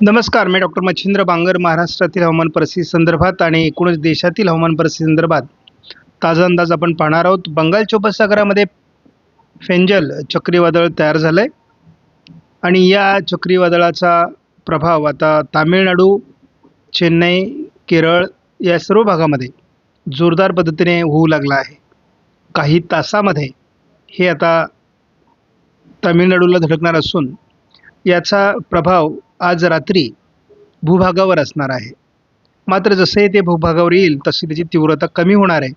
नमस्कार मी डॉक्टर मच्छिंद्र बांगर महाराष्ट्रातील हवामान परिस्थिती संदर्भात आणि एकूणच देशातील हवामान परिस्थिती संदर्भात ताजा अंदाज आपण पाहणार आहोत. बंगालच्या उपसागरामध्ये फेंजल चक्रीवादळ तयार झालं आहे आणि या चक्रीवादळाचा प्रभाव आता तामिळनाडू चेन्नई केरळ या सर्व भागामध्ये जोरदार पद्धतीने होऊ लागला आहे. काही तासामध्ये हे आता तामिळनाडूला धडकणार असून याचा प्रभाव आज रात्री भूभागावर असणार आहे. मात्र जसे ते भूभागावर येईल तशी त्याची तीव्रता कमी होणार आहे.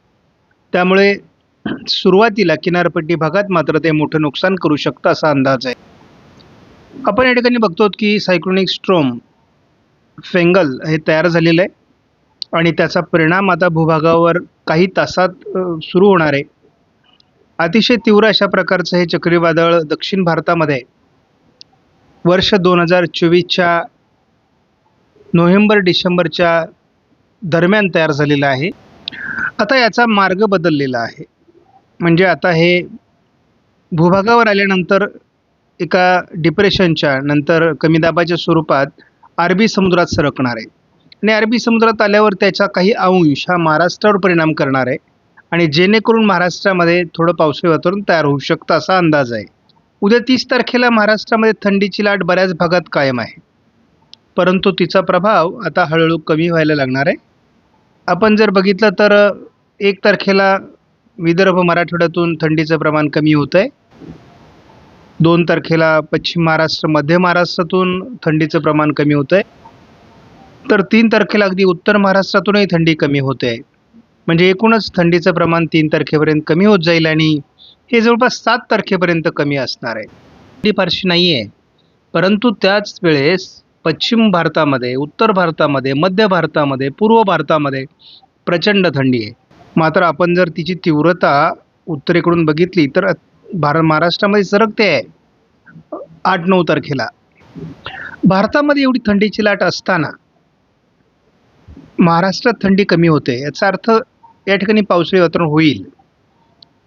त्यामुळे सुरुवातीला किनारपट्टी भागात मात्र ते मोठं नुकसान करू शकतं असा अंदाज आहे. आपण या ठिकाणी बघतो की सायक्लोनिक स्ट्रोम फेंगल हे तयार झालेलं आहे. आणि त्याचा परिणाम आता भूभागावर काही तासात सुरू होणार आहे. अतिशय तीव्र अशा प्रकारचं हे चक्रीवादळ दक्षिण भारतामध्ये वर्ष दोन हजार चोवीसच्या नोव्हेंबर डिसेंबरच्या दरम्यान तयार झालेलं आहे. आता याचा मार्ग बदललेला आहे. म्हणजे आता हे भूभागावर आल्यानंतर एका डिप्रेशनच्या नंतर कमी दाबाच्या स्वरूपात अरबी समुद्रात सरकणार आहे. आणि अरबी समुद्रात आल्यावर त्याचा काही अंश हा महाराष्ट्रावर परिणाम करणार आहे. आणि जेणेकरून महाराष्ट्रामध्ये थोडं पावसाळी वातावरण तयार होऊ शकतं असा अंदाज आहे. उद्या तीस तारखेला महाराष्ट्रामध्ये थंडीची लाट बऱ्याच भागात कायम आहे. परंतु तिचा प्रभाव आता हळूहळू कमी व्हायला लागणार आहे. आपण जर बघितलं तर एक तारखेला विदर्भ मराठवाड्यातून थंडीचं प्रमाण कमी होतं आहे दोन तारखेला पश्चिम महाराष्ट्र मध्य महाराष्ट्रातून थंडीचं प्रमाण कमी होतं आहे तर तीन तारखेला अगदी उत्तर महाराष्ट्रातूनही थंडी कमी होते. आहे म्हणजे एकूणच थंडीचं प्रमाण तीन तारखेपर्यंत कमी होत जाईल आणि हे जवळपास सात तारखेपर्यंत कमी असणार आहे. थंडी फारशी नाही आहे परंतु त्याच वेळेस पश्चिम भारतामध्ये उत्तर भारतामध्ये मध्य भारतामध्ये पूर्व भारतामध्ये प्रचंड थंडी आहे. मात्र आपण जर तिची तीव्रता उत्तरेकडून बघितली तर भार महाराष्ट्रामध्ये सरकते आहे. आठ नऊ तारखेला. भारतामध्ये एवढी थंडीची लाट असताना महाराष्ट्रात थंडी कमी होते. याचा अर्थ या ठिकाणी पावसाळी वातावरण होईल.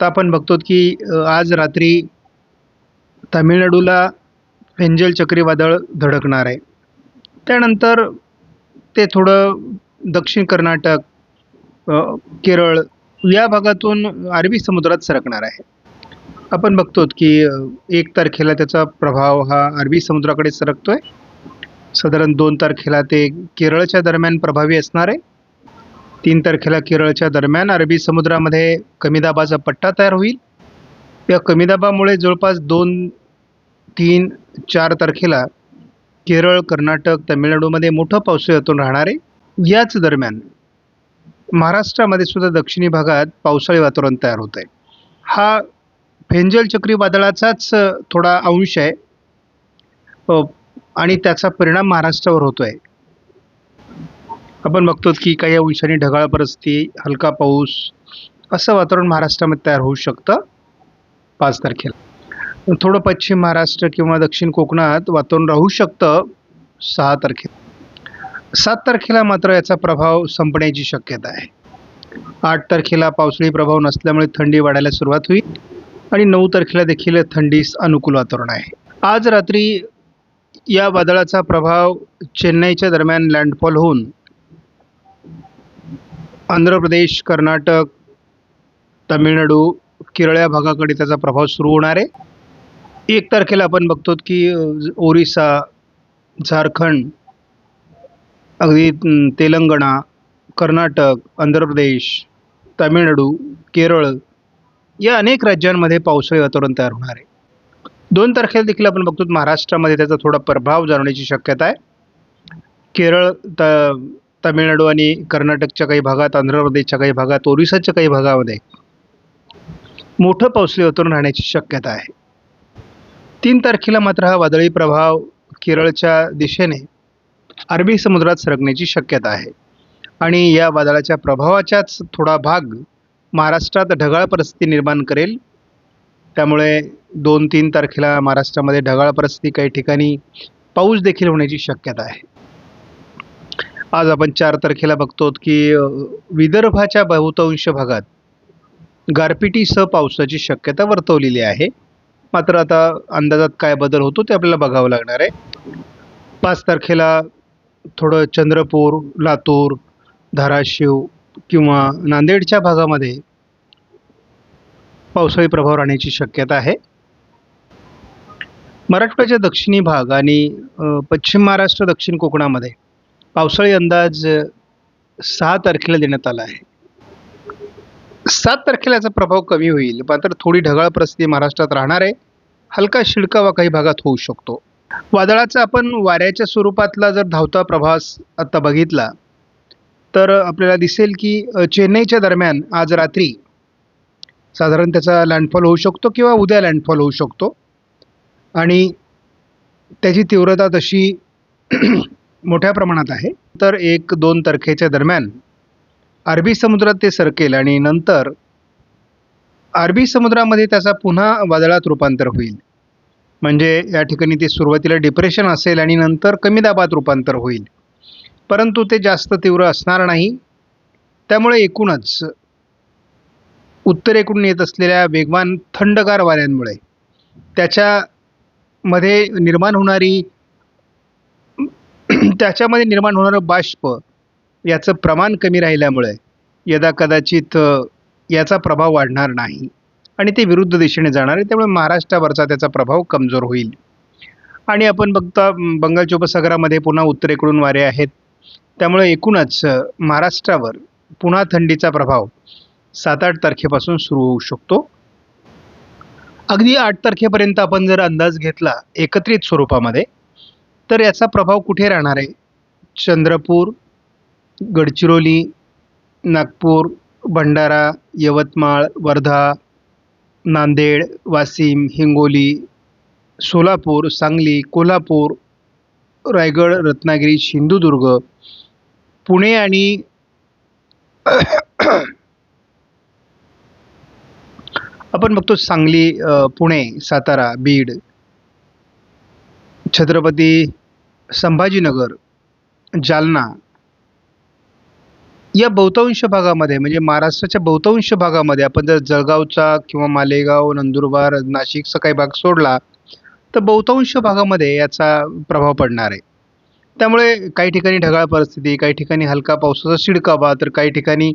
तर आपण बघतो की आज रात्री तामिळनाडूला फेंजल चक्रीवादळ धडकणार आहे. त्यानंतर ते थोडं दक्षिण कर्नाटक केरळ या भागातून अरबी समुद्रात सरकणार आहे. आपण बघतो की एक तारखेला त्याचा प्रभाव हा अरबी समुद्राकडे सरकतो आहे साधारण दोन तारखेला ते केरळच्या दरम्यान प्रभावी असणार आहे. तीन तारखेला केरळच्या दरम्यान अरबी समुद्रामध्ये कमी दाबाचा पट्टा तयार होईल. या कमी दाबामुळे जवळपास दोन तीन चार तारखेला केरळ कर्नाटक तामिळनाडूमध्ये मोठं पावसाळ्यातून राहणार आहे. याच दरम्यान महाराष्ट्रामध्ये सुद्धा दक्षिणी भागात पावसाळी वातावरण तयार होत आहे. हा फेंजल चक्रीवादळाचाच थोडा अंश आहे. आणि त्याचा परिणाम महाराष्ट्रावर होतो आहे आपण बघतो की काही अंशाने ढगाळ परिस्थिती हलका पाऊस असं वातावरण महाराष्ट्रामध्ये तयार होऊ शकतं. पाच तारखेला. थोडं पश्चिम महाराष्ट्र किंवा दक्षिण कोकणात वातावरण राहू शकतं. सहा तारखेला सात तारखेला मात्र याचा प्रभाव संपण्याची शक्यता आहे. आठ तारखेला पावसाळी प्रभाव नसल्यामुळे थंडी वाढायला सुरुवात होईल आणि नऊ तारखेला देखील थंडीस अनुकूल वातावरण आहे. आज रात्री या वादळाचा प्रभाव चेन्नईच्या दरम्यान लँडफॉल होऊन आंध्र प्रदेश कर्नाटक तामिळनाडू केरळ या भागाकडे त्याचा प्रभाव सुरू होणार आहे. एक तारखेला आपण बघतो की ओरिसा झारखंड अगदी तेलंगणा कर्नाटक आंध्र प्रदेश तामिळनाडू केरळ या अनेक राज्यांमध्ये पावसाळी वातावरण तयार होणार आहे. दोन तारखेला देखील आपण बघतो महाराष्ट्रामध्ये त्याचा थोडा प्रभाव जाणवण्याची शक्यता आहे. केरळ त तामिळनाडू आणि कर्नाटकच्या काही भागात आंध्र प्रदेशच्या काही भागात ओरिसाच्या काही भागामध्ये मोठं पावसाळी वातावरण राहण्याची शक्यता आहे. तीन तारखेला मात्र हा वादळी प्रभाव केरळच्या दिशेने अरबी समुद्रात सरकण्याची शक्यता आहे. आणि या वादळाच्या प्रभावाच्याच थोडा भाग महाराष्ट्रात ढगाळ परिस्थिती निर्माण करेल. त्यामुळे दोन तीन तारखेला महाराष्ट्रामध्ये ढगाळ परिस्थिती काही ठिकाणी पाऊस देखील होण्याची शक्यता आहे. आज आपण चार तारखेला बघतो की विदर्भाच्या बहुतांश भागात गारपिटीसह पावसाची शक्यता वर्तवलेली आहे. मात्र आता अंदाजात काय बदल होतो ते आपल्याला बघावं लागणार आहे. पाच तारखेला थोडं चंद्रपूर लातूर धाराशिव किंवा नांदेडच्या भागामध्ये पावसाळी प्रभाव राहण्याची शक्यता आहे. मराठवाड्याच्या दक्षिणी भाग आणि पश्चिम महाराष्ट्र दक्षिण कोकणामध्ये पावसाळी अंदाज सहा तारखेला देण्यात आला आहे. सात तारखेला याचा प्रभाव कमी होईल मात्र थोडी ढगाळ परिस्थिती महाराष्ट्रात राहणार आहे. हलका शिडकावा काही भागात होऊ शकतो. वादळाचा आपण वाऱ्याच्या स्वरूपातला जर धावता प्रवास आत्ता बघितला तर आपल्याला दिसेल की चेन्नईच्या दरम्यान आज रात्री साधारण त्याचा लँडफॉल होऊ शकतो किंवा उद्या लँडफॉल होऊ शकतो. आणि त्याची तीव्रता तशी मोठ्या प्रमाणात आहे. तर एक दोन तारखेच्या दरम्यान अरबी समुद्रात ते सरकेल आणि नंतर अरबी समुद्रामध्ये त्याचा पुन्हा वादळात रूपांतर होईल. म्हणजे या ठिकाणी ते सुरुवातीला डिप्रेशन असेल आणि नंतर कमी दाबात रूपांतर होईल. परंतु ते जास्त तीव्र असणार नाही. त्यामुळे एकूणच उत्तरेकडून येत असलेल्या वेगवान थंडगार वाऱ्यांमुळे त्याच्यामध्ये निर्माण होणारी त्याच्यामध्ये निर्माण होणारं बाष्प याचं प्रमाण कमी राहिल्यामुळे यदा कदाचित याचा प्रभाव वाढणार नाही आणि ते विरुद्ध दिशेने जाणार आहे. त्यामुळे महाराष्ट्रावरचा त्याचा प्रभाव कमजोर होईल. आणि आपण बघता बंगालच्या उपसागरामध्ये पुन्हा उत्तरेकडून वारे आहेत. त्यामुळे एकूणच महाराष्ट्रावर पुन्हा थंडीचा प्रभाव सात आठ तारखेपासून सुरू होऊ शकतो. अगदी आठ तारखेपर्यंत आपण जर अंदाज घेतला एकत्रित स्वरूपामध्ये तर याचा प्रभाव कुठे राहणार आहे? चंद्रपूर गडचिरोली नागपूर भंडारा यवतमाळ वर्धा नांदेड वाशिम हिंगोली सोलापूर सांगली कोल्हापूर रायगड रत्नागिरी सिंधुदुर्ग पुणे आणि आपण बघतो सांगली पुणे सातारा बीड छत्रपती संभाजीनगर जालना या बहुतांश भागामध्ये म्हणजे महाराष्ट्राच्या बहुतांश भागामध्ये आपण जर जळगावचा किंवा मालेगाव नंदुरबार नाशिकचा काही भाग सोडला तर बहुतांश भागामध्ये याचा प्रभाव पडणार आहे. त्यामुळे काही ठिकाणी ढगाळ परिस्थिती काही ठिकाणी हलका पावसाचा शिडकावा तर काही ठिकाणी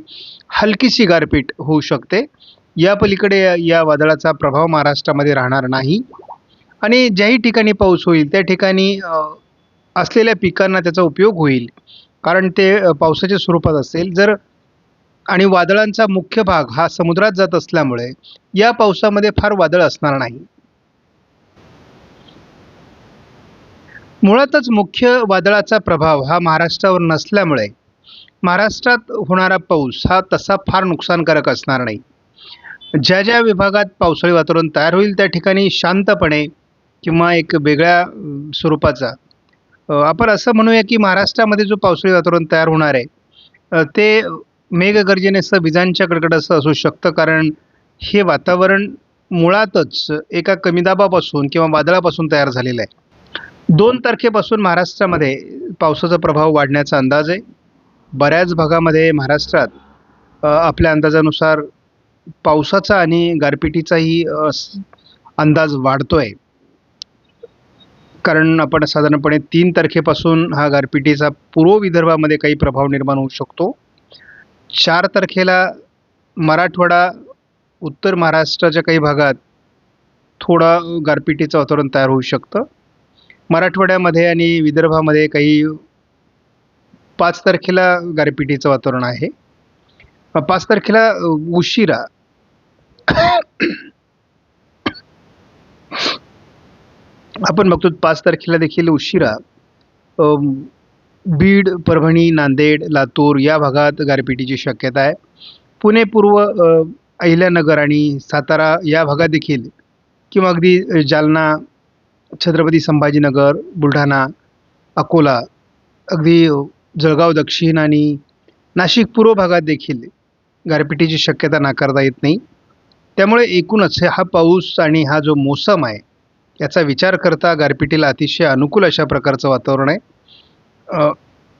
हलकीशी गारपीट होऊ शकते. या पलीकडे या- वादळाचा प्रभाव महाराष्ट्रामध्ये राहणार नाही. आणि ज्याही ठिकाणी पाऊस होईल त्या ठिकाणी असलेल्या पिकांना त्याचा उपयोग होईल. कारण ते पावसाच्या स्वरूपात असेल. जर आणि वादळांचा मुख्य भाग हा समुद्रात जात असल्यामुळे या पावसामध्ये फार वादळ असणार नाही. मुळातच मुख्य वादळाचा प्रभाव हा महाराष्ट्रावर नसल्यामुळे महाराष्ट्रात होणारा पाऊस हा तसा फार नुकसानकारक असणार नाही. ज्या ज्या विभागात पावसाळी वातावरण तयार होईल त्या ठिकाणी शांतपणे किंवा एक वेगळ्या स्वरूपाचा. आपण असं म्हणूया की महाराष्ट्रामध्ये जो पावसाळी वातावरण तयार होणार आहे ते मेघगर्जनेसह विजांच्या कडकडासह असू शकतं. कारण हे वातावरण मुळातच एका कमी दाबापासून किंवा वादळापासून तयार झालेलं आहे. दोन तारखेपासून महाराष्ट्रामध्ये पावसाचा प्रभाव वाढण्याचा अंदाज आहे. बऱ्याच भागामध्ये महाराष्ट्रात आपल्या अंदाजानुसार पावसाचा आणि गारपिटीचाही अंदाज वाढतो आहे कारण आपण साधारणपणे तीन तारखेपासून हा गारपिटीचा पूर्व विदर्भामध्ये काही प्रभाव निर्माण होऊ शकतो. चार तारखेला मराठवाडा उत्तर महाराष्ट्राच्या काही भागात थोडा गारपिटीचं वातावरण तयार होऊ शकतं. मराठवाड्यामध्ये आणि विदर्भामध्ये काही पाच तारखेला गारपिटीचं वातावरण आहे. पाच तारखेला उशिरा आपण बघतो पाच तारखेला देखील उशिरा बीड परभणी नांदेड लातूर या भागात गारपिटीची शक्यता आहे. पुणे पूर्व अहिल्यानगर आणि सातारा या भागात देखील किंवा अगदी जालना छत्रपती संभाजीनगर बुलढाणा अकोला अगदी जळगाव दक्षिण आणि नाशिक पूर्व भागात देखील गारपिटीची शक्यता नाकारता येत नाही. त्यामुळे एकूणच हा पाऊस आणि हा जो मोसम आहे याचा विचार करता गारपिटीला अतिशय अनुकूल अशा प्रकारचं वातावरण आहे.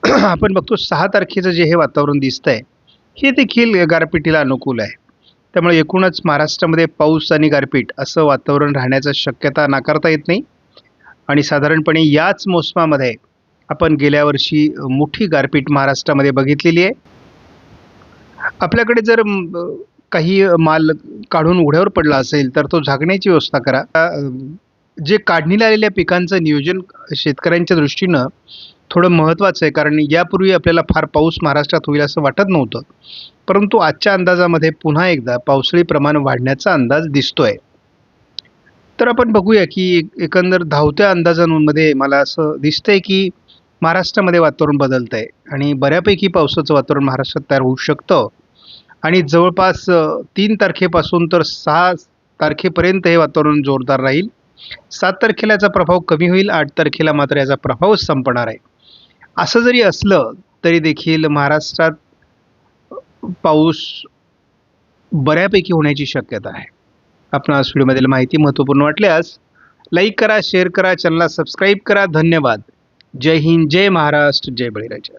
आपण बघतो सहा तारखेचं जे हे वातावरण दिसतंय हे देखील गारपिटीला अनुकूल आहे. त्यामुळे एकूणच महाराष्ट्रामध्ये पाऊस आणि गारपीट असं वातावरण राहण्याचा शक्यता नाकारता येत नाही. आणि साधारणपणे याच मोसमामध्ये आपण गेल्या वर्षी मोठी गारपीट महाराष्ट्रामध्ये बघितलेली आहे. आपल्याकडे जर काही माल काढून उघड्यावर पडला असेल तर तो झाकण्याची व्यवस्था करा. जे काढणीला आलेल्या पिकांचं नियोजन शेतकऱ्यांच्या दृष्टीनं थोडं महत्त्वाचं आहे. कारण यापूर्वी आपल्याला फार पाऊस महाराष्ट्रात होईल असं वाटत नव्हतं. परंतु आजच्या अंदाजामध्ये पुन्हा एकदा पावसाळी प्रमाण वाढण्याचा अंदाज दिसतो आहे तर आपण बघूया की एक- एकंदर धावत्या अंदाजांमध्ये मला असं दिसतंय की महाराष्ट्रामध्ये वातावरण बदलतं आहे आणि बऱ्यापैकी पावसाचं वातावरण महाराष्ट्रात तयार होऊ शकतं. आणि जवळपास तीन तारखेपासून तर सहा तारखेपर्यंत हे वातावरण जोरदार राहील. सात तारखेला याचा प्रभाव कमी होईल आठ तारखेला मात्र याचा प्रभाव संपणार आहे. असं जरी असलं तरी देखील महाराष्ट्रात पाऊस बऱ्यापैकी होण्याची शक्यता आहे. आपणास व्हिडिओमधील माहिती महत्त्वपूर्ण वाटल्यास लाईक करा शेअर करा चॅनलला सबस्क्राईब करा. धन्यवाद. जय हिंद जय महाराष्ट्र जय बळीराजा.